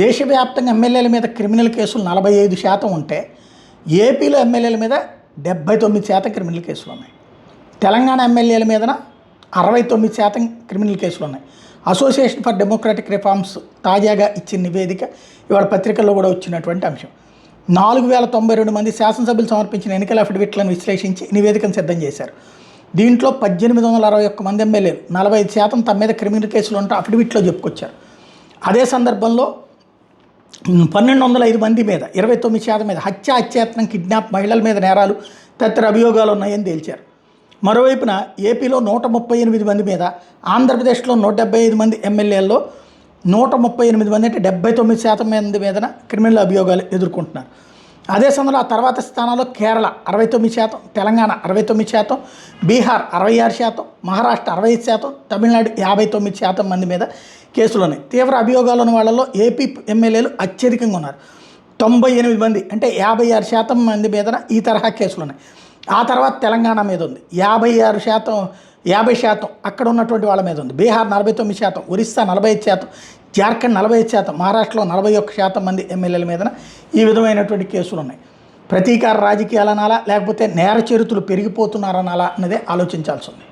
దేశవ్యాప్తంగా ఎమ్మెల్యేల మీద క్రిమినల్ కేసులు నలభై ఐదు శాతం ఉంటే ఏపీలో ఎమ్మెల్యేల మీద డెబ్బై తొమ్మిది శాతం క్రిమినల్ కేసులు ఉన్నాయి. తెలంగాణ ఎమ్మెల్యేల మీదన అరవై తొమ్మిది శాతం క్రిమినల్ కేసులు ఉన్నాయి. అసోసియేషన్ ఫర్ డెమోక్రటిక్ రిఫార్మ్స్ తాజాగా ఇచ్చిన నివేదిక ఇవాళ పత్రికల్లో కూడా వచ్చినటువంటి అంశం. నాలుగు వేల తొంభై రెండు మంది శాసనసభ్యులు సమర్పించిన ఎన్నికల అఫిడవిట్లను విశ్లేషించి నివేదికను సిద్ధం చేశారు. దీంట్లో పద్దెనిమిది వందల అరవై ఒక్క మంది ఎమ్మెల్యేలు నలభై ఐదు శాతం తమ మీద క్రిమినల్ కేసులు ఉంటే అఫిడవిట్లో చెప్పుకొచ్చారు. అదే సందర్భంలో పన్నెండు వందల ఐదు మంది మీద ఇరవై తొమ్మిది శాతం మీద హత్య హత్యాయత్నం కిడ్నాప్ మహిళల మీద నేరాలు తదితర అభియోగాలు ఉన్నాయని తేల్చారు. మరోవైపున ఏపీలో నూట ముప్పై ఎనిమిది మంది మీద ఆంధ్రప్రదేశ్లో నూట డెబ్బై ఐదు మంది ఎమ్మెల్యేల్లో నూట ముప్పై ఎనిమిది మంది అంటే డెబ్బై తొమ్మిది శాతం మంది మీదన క్రిమినల్ అభియోగాలు ఎదుర్కొంటున్నారు. అదే సమయంలో ఆ తర్వాత స్థానంలో కేరళ అరవై తొమ్మిది శాతం తెలంగాణ అరవై తొమ్మిది శాతం బీహార్ అరవై ఆరు శాతం మహారాష్ట్ర అరవై ఐదు శాతం తమిళనాడు యాభై తొమ్మిది శాతం మంది మీద కేసులు ఉన్నాయి తీవ్ర అభియోగాలు ఉన్న వాళ్ళలో ఏపీ ఎమ్మెల్యేలు అత్యధికంగా ఉన్నారు. తొంభై ఎనిమిది మంది అంటే యాభై ఆరు శాతం మంది మీద ఈ తరహా కేసులు ఉన్నాయి ఆ తర్వాత తెలంగాణ మీద ఉంది. యాభై ఆరు శాతం యాభై శాతం అక్కడ ఉన్నటువంటి వాళ్ళ మీద ఉంది. బీహార్ నలభై తొమ్మిది శాతం ఒరిస్సా నలభై ఐదు శాతం జార్ఖండ్ నలభై ఐదు శాతం మహారాష్ట్రలో నలభై ఒక్క శాతం మంది ఎమ్మెల్యేల మీదన ఈ విధమైనటువంటి కేసులు ఉన్నాయి ప్రతీకార రాజకీయాలనాలా లేకపోతే నేర చరిత్రలు పెరిగిపోతున్నారనాలా అన్నదే ఆలోచించాల్సి ఉంది.